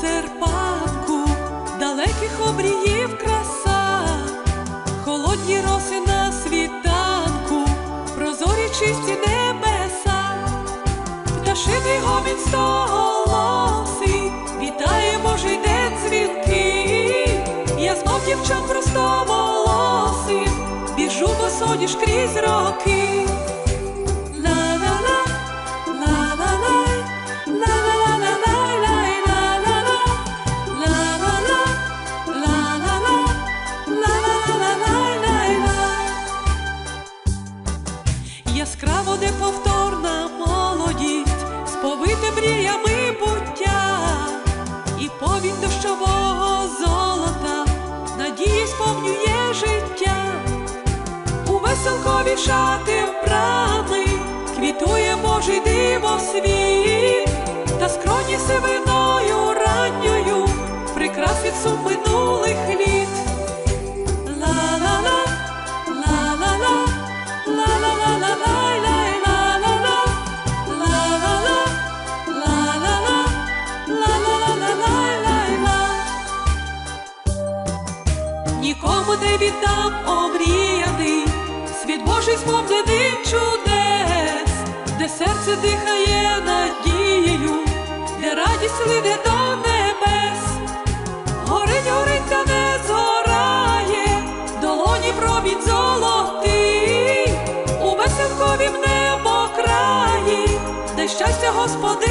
Серпанку далеких обріїв краса, холодні роси на світанку, прозорі чисті небеса, пташиний гомін стоголосий, вітає Божий день дзвінкий. Я знов дівчат простоволосих, біжу босоніж крізь роки. Яскраво неповторна молодість, сповите мріями буття, і повінь дощового золота, надії сповнює життя. У веселкові шати вбраний, квітує Божий диво світ, та скроні сивиною Нікому не віддам омріяний, світ Божий сповнений чудес, де серце дихає надією, де радість лине до небес. Горить, горить та не згорає, долоні промінь золотий, у веселковім небо краї, де щастя Господь